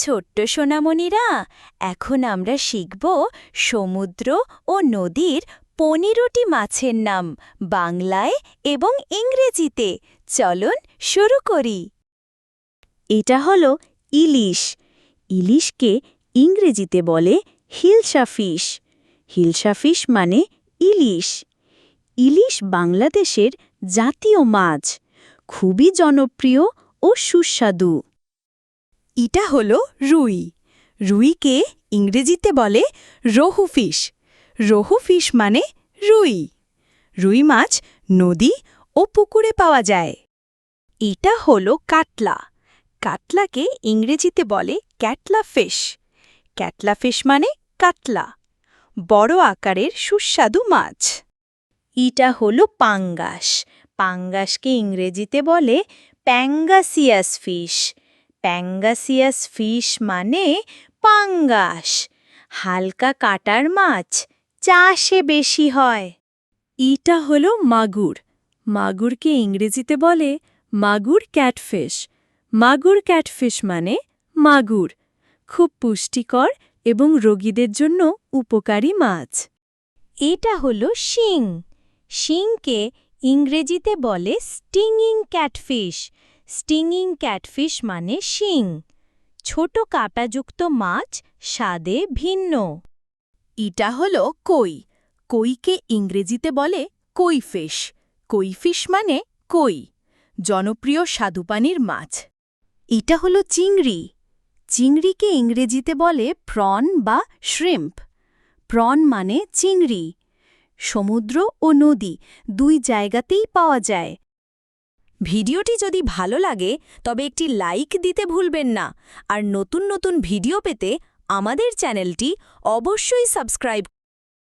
ছোট্ট সোনামণিরা, এখন আমরা শিখব সমুদ্র ও নদীর পনেরোটি মাছের নাম বাংলায় এবং ইংরেজিতে। চলুন শুরু করি। এটা হল ইলিশ। ইলিশকে ইংরেজিতে বলে হিলসা ফিশ। হিলসা মানে ইলিশ। ইলিশ বাংলাদেশের জাতীয় মাছ। খুবই জনপ্রিয় ও সুস্বাদু। এটা হলো রুই। রুইকে ইংরেজিতে বলে রোহু ফিশ। রোহু ফিশ মানে রুই। রুই মাছ নদী ও পুকুরে পাওয়া যায়। এটা হলো কাটলা কাটলাকে ইংরেজিতে বলে ক্যাটলা ফিশ। ক্যাটলা ফিশ মানে কাটলা বড় আকারের সুস্বাদু মাছ। ইটা হলো পাঙ্গাস। পাঙ্গাসকে ইংরেজিতে বলে প্যাঙ্গাসিয়াস ফিশ। প্যাঙ্গাসিয়াস ফিশ মানে পাঙ্গাস। হালকা কাটার মাছ চাষে বেশি হয়। ইটা হলো মাগুর। মাগুরকে ইংরেজিতে বলে মাগুর ক্যাটফিশ। মাগুর ক্যাটফিশ মানে মাগুর। খুব পুষ্টিকর এবং রোগীদের জন্য উপকারী মাছ। এটা হলো শিং। শিংকে ইংরেজিতে বলে স্টিংইং ক্যাটফিশ। স্টিংইং ক্যাটফিশ মানে শিং। ছোট কাঁটাযুক্ত মাছ স্বাদে ভিন্ন। ইটা হল কই। কইকে ইংরেজিতে বলে কই ফিশ কই ফিশ মানে কই। জনপ্রিয় স্বাদুপানির মাছ। এটা হল চিংড়ি। চিংড়িকে ইংরেজিতে বলে প্রন বা শ্রিম্প। প্রন মানে চিংড়ি। সমুদ্র ও নদী দুই জায়গাতেই পাওয়া যায়। ভিডিওটি যদি ভালো লাগে, তবে একটি লাইক দিতে ভুলবেন না। আর নতুন নতুন ভিডিও পেতে আমাদের চ্যানেলটি অবশ্যই সাবস্ক্রাইব